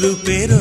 todo,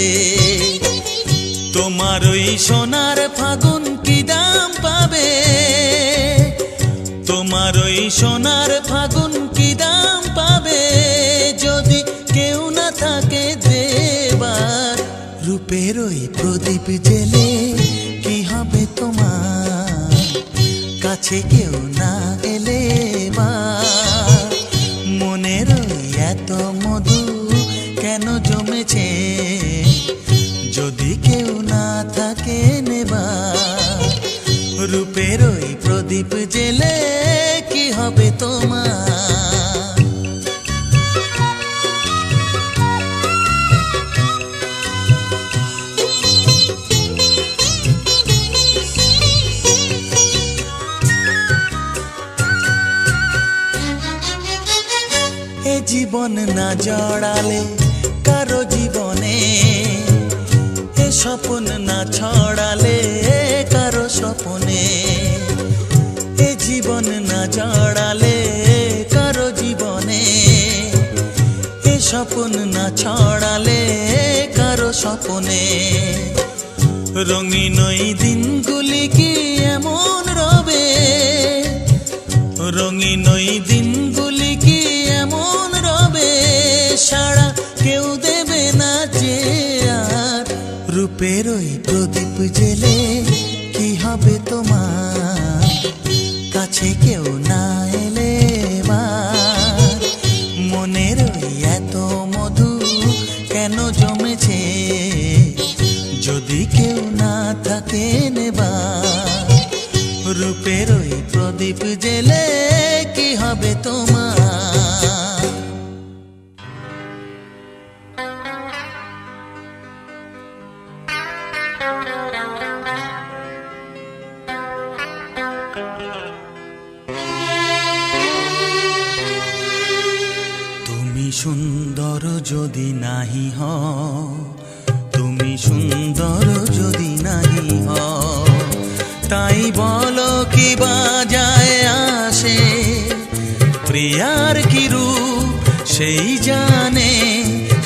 হাসিতে তোমার ওই সোনার ফাগুন কি দাম পাবে? তোমার ওই সোনার জীবন না জড়ালে কারও জীবনে এ স্বপ্ন না ছড়ালে কারও স্বপনে এ জীবন না জড়ালে কারও জীবনে এ স্বপ্ন না ছড়ালে কারও স্বপনে রঙিন ওই দিনগুলি কি এমন রবে? রঙিন ওই দিনগুলি রূপের ওই প্রদীপ জেলে কি হবে তোমার তুমি সুন্দর যদি নাহি হ, তুমি সুন্দর যদি নাহি হ, তাই বলো কি বাজায় আসে, প্রিয়ার কি রূপ, সেই জানে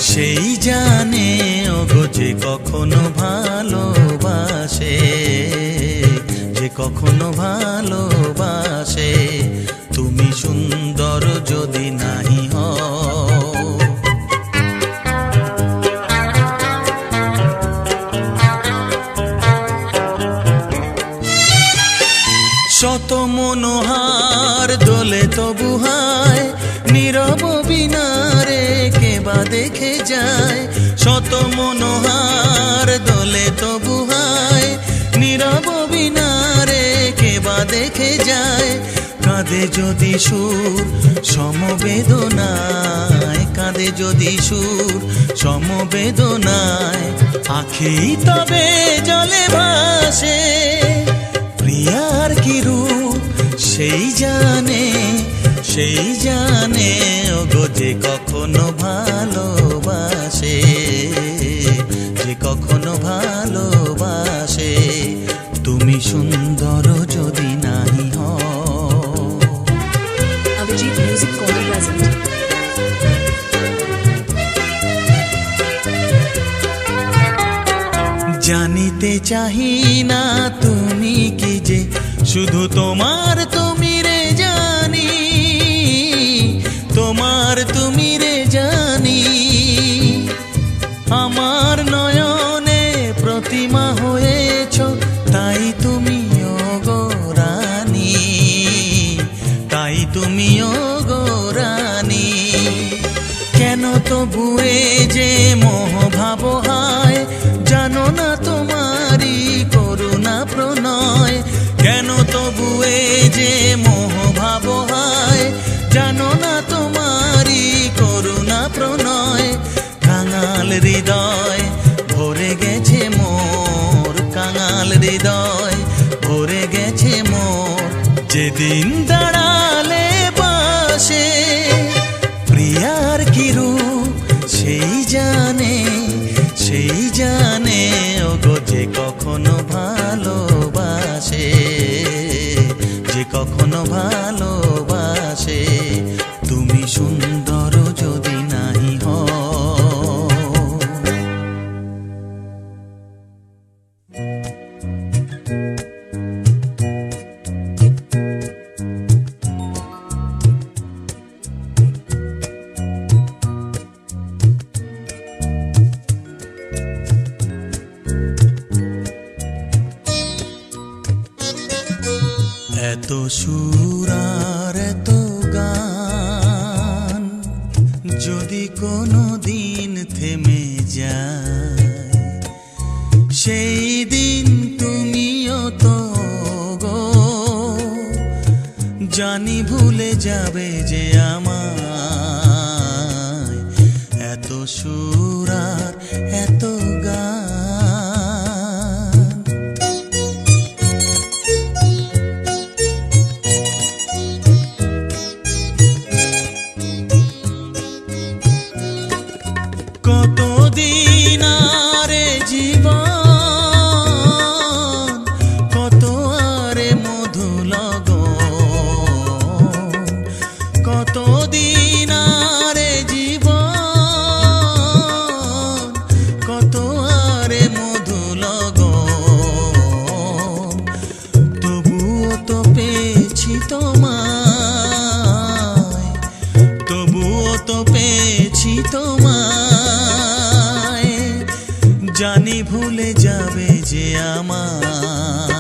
সেই জানে। যে কখনো ভালোবাসে যে কখনো ভালোবাসে তুমি সুন্দর যদি নাহি শত মনোহার দোলে তবু শত মনোহার, দলে তবু হায়। নীরব বিনারে কেবা দেখে যায়। কাঁদে যদি সুর, সমবেদনায়। কাঁদে যদি সুর, সমবেদনায়। আখি তবে জলে ভাসে। প্রিয়ার কি রূপ, সেই জানে সেই জানে। ওগো যে কখনো ভালোবাসে। কখনো ভালোবাসে তুমি সুন্দর যদি নাহি. জানিতে চাহি না তুমি কি যে শুধু তোমার তুমি তাই তুমি তাই তুমি গো রানী। কেন তবুয়ে যে মোহ ভাব হয়, জানো না তোমারি করুণা প্রণয়। কেন তবুয়ে যে মোহ ভাব হয়, জানো না তোমারি করুণা প্রণয়। কাঙাল হৃদয় ভরে গেছে মোর কাঙাল হৃদয়। ভরে দাঁড়ালে পাশে, প্রিয়ার কিরু সেই জানে সেই জানে, ওগো যে কখনো ভালোবাসে, যে কখনো ভালোবাসে। কোনো দিন থেমে যায়। সেই দিন তুমিও তো গো, জানি ভুলে যাবে যে আমার এত সুরার এত কতদিন আরে জীবন? কত আরে মধু লগন তবুও তো পেয়েছি তোমায়। তবুও তো পেয়েছি তোমায়। জানি ভুলে যাবে যে আমায়।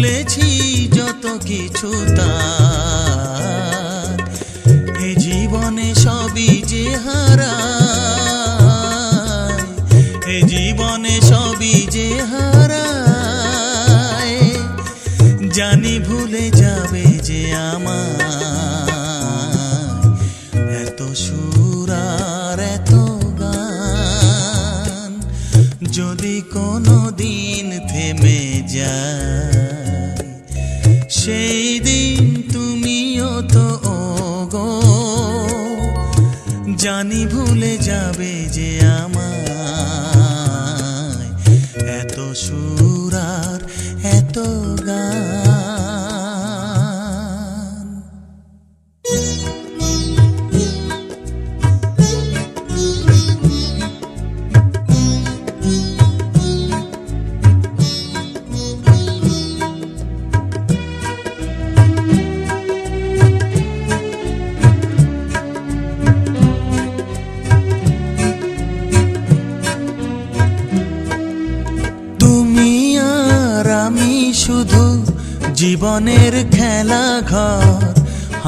ভুলেছি যত কিছু তার। জানি ভুলে যাবে যে আমায়। এত সুর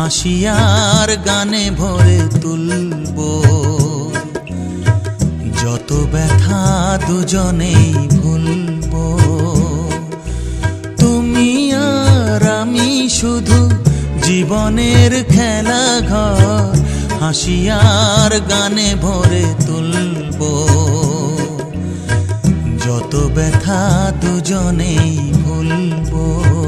হাসিয়ার গানে ভরে তুলব। যত ব্যথা দুজনেই ভুলব। তুমি আর আমি শুধু জীবনের খেলা ঘর। হাসিয়ার গানে ভরে তুলব। যত ব্যথা দুজনেই ভুলবো।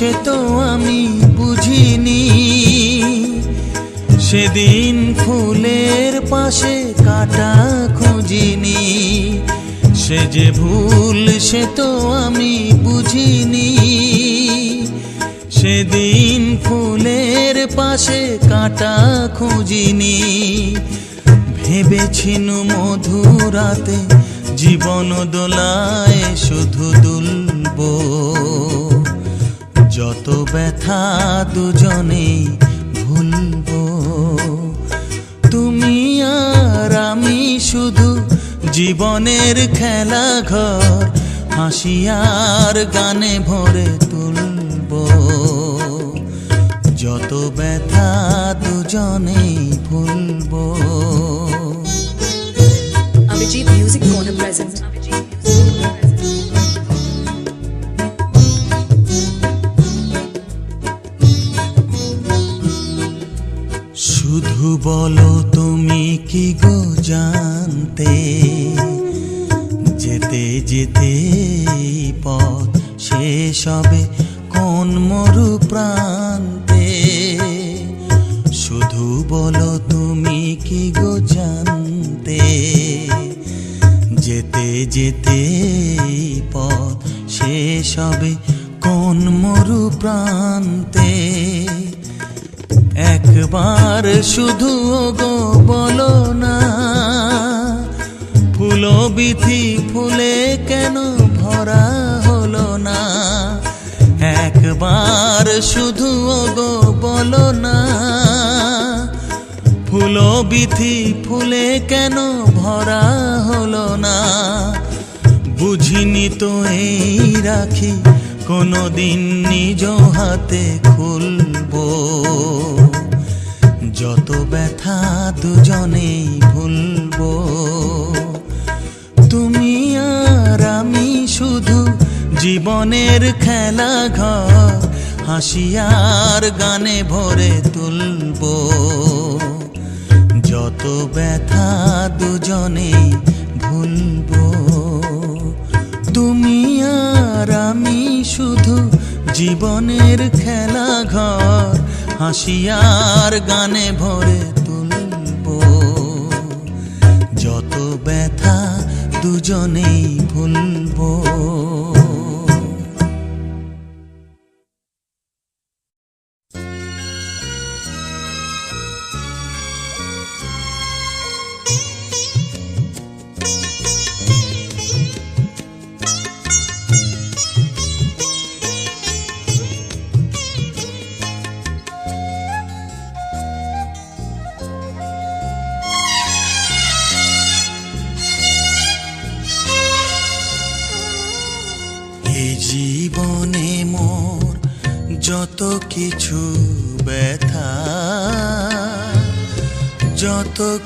সে তো আমি বুঝিনি। সেদিন ফুলের পাশে কাটা খুঁজিনি। সে যে ভুল, সে তো আমি বুঝিনি। সেদিন ফুলের পাশে কাটা খুঁজিনি। ভেবেছিনু মধুরাতে জীবন দোলায় শুধু দুলব। যত ব্যথা দুজনেই ভুলবো। তুমি আর আমি শুধু জীবনের খেলা ঘর হাসিয়ার গানে ভরে তুলব। যত ব্যথা দুজনেই ভুলব। Abhijit Music Corner present. বলো তুমি কি গো জানতে? যেতে যেতে পথ শেষ হবে কোন মরু প্রান্তে? শুধু বলো তুমি কি গো জানতে? যেতে যেতে পথ শেষ হবে কোন মরু প্রান্তে? একবার শুধু গো বলো না, ফুল বিথি ফুলে কেন ভরা হলো না? একবার শুধু গো বলো না, ফুলো বিথি ফুলে কেন ভরা হলো না? বুঝিনি তো এই রাখি, কোনোদিন নিজ হাতে খুলবো। যত ব্যথা দুজনেই ভুলবো। তুমি আর আমি শুধু জীবনের খেলা ঘর হাসিয়ার গানে ভরে তুলবো। যত ব্যথা দুজনেই ভুলব। তুমি আর আমি শুধু জীবনের খেলা ঘর হাসি আর গানে ভরে তুলব। যত ব্যথা দুজনেই ভুলবো।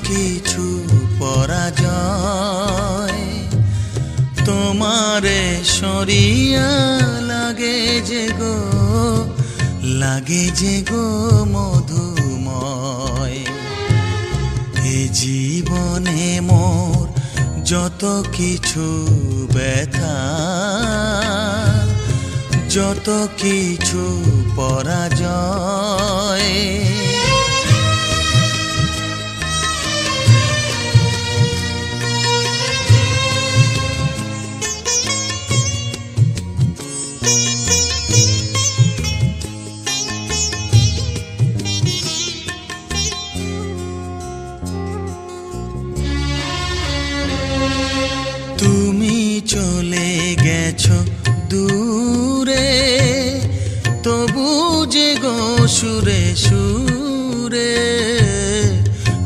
কিছু পরাজয়। তোমারে সরিয়া লাগে যে গো, লাগে যে গো মধুময়। এ জীবনে মোর যত কিছু ব্যথা, যত কিছু পরাজয়। চলে গেছো দূরে, তবু যে গো সুরে সুরে,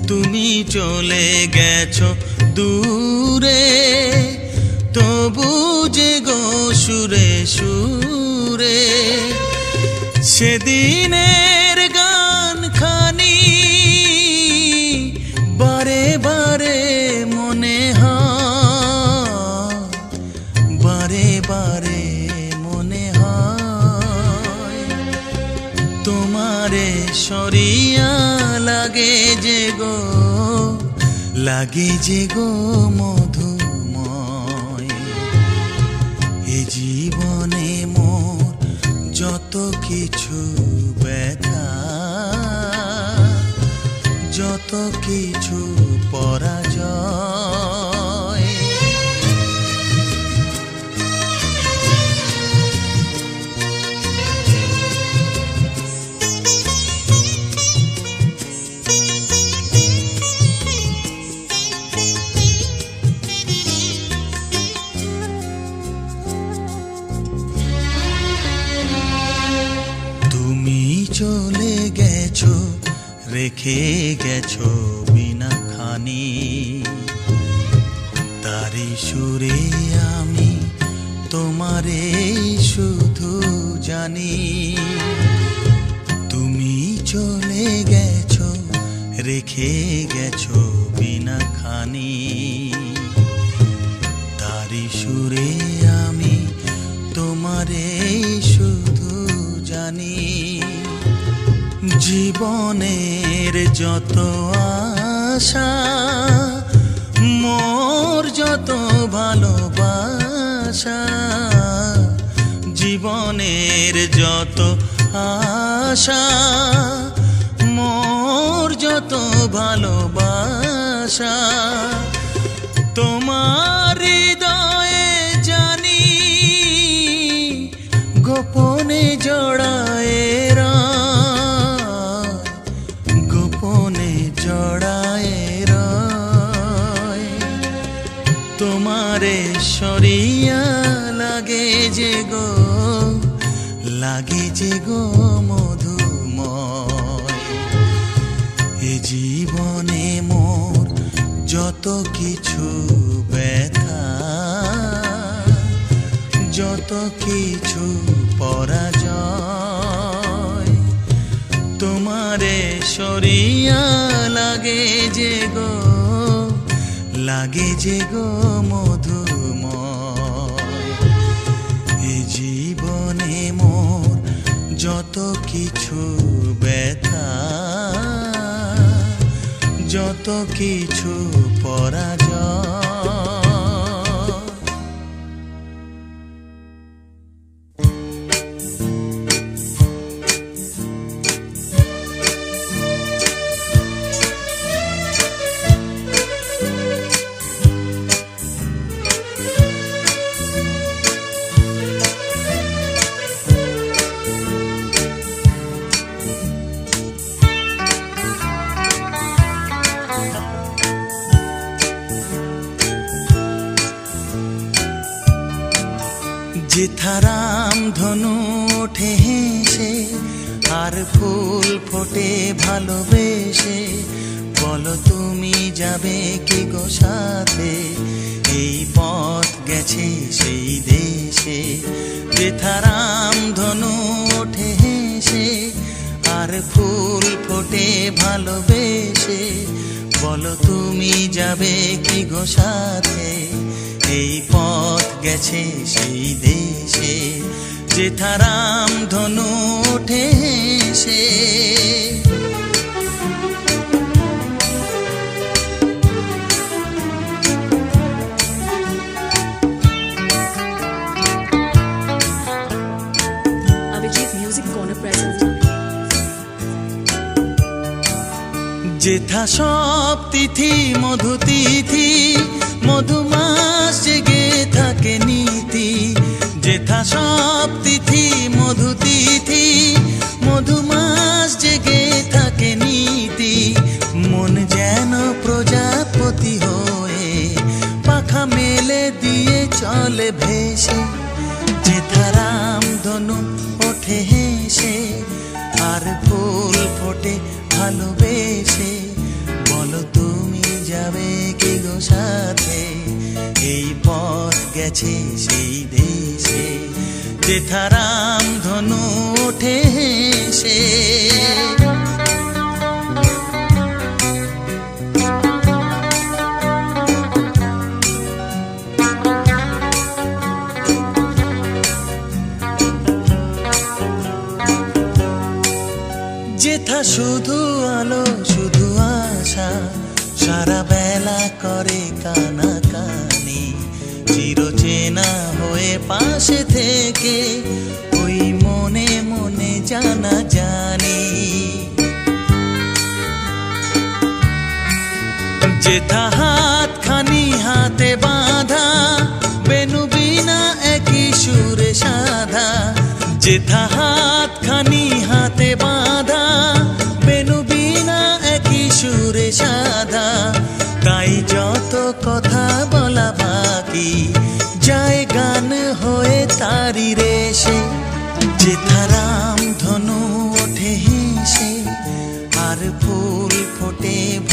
তুমি চলে গেছো দূরে, তবু যে গো সুরে সুরে সেদিনের সরিয়া লাগে যে গো, লাগে যে গো মধুময়। এ জীবনে মোর যত কিছু ব্যথা, যত কিছু রেখে গেছো বিনা খানি। তারি সুরে আমি তোমারে শুধু জানি। তুমি চলে গেছো, রেখে গেছো বিনা খানি। তারি সুরে আমি তোমারে শুধু জানি। জীবনের যত আশা মোর যত ভালোবাসা জীবনের যত আশা মোর যত ভালোবাসা তোমার যে গো মধুময়। এ জীবনে মোর যত কিছু ব্যথা, যত কিছু পরাজয়, তোমারে সরিয়া লাগে যে গো, লাগে যে গো মধুময় যত কিছু ব্যথা যত কিছু পরাজয় যেথারাম ধনু ওঠে হেসে, আর ফুল ফোটে ভালোবেসে। বলো, তুমি যাবে কি গো সাথে? এই পথ গেছে সেই দেশে। জেঠারাম ধনু ওঠে সে যেথা সব তিথি, মধু তিথি মধুমাস জেগে থাকে নীতি। যেথা সব তিথি, মধু তিথি মধুমাস জেগে থাকে নীতি। মন যেন প্রজাপতি হয়ে, পাখা মেলে দিয়ে চলে ভেসে। যেথারাম ধনু ওঠে হেসে, আর ফুল ফোটে ভালোবেসে। পথ গেছে সেই দেশে যেথারাম ধনু ওঠে সে যেথা শুধু যেথা হাত খানি হাতে বাঁধা বেনু বিনা একই সুরে সাধা যেথা হাত খানি হাতে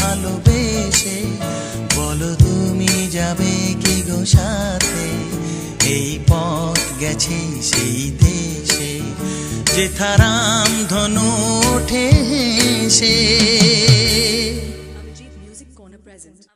ভালোবেসে, বলো তুমি যাবে কি গো সাথে? এই পথ গেছে সেই দেশে জেঠারাম ধনু ওঠে সে প্রেজেন্ট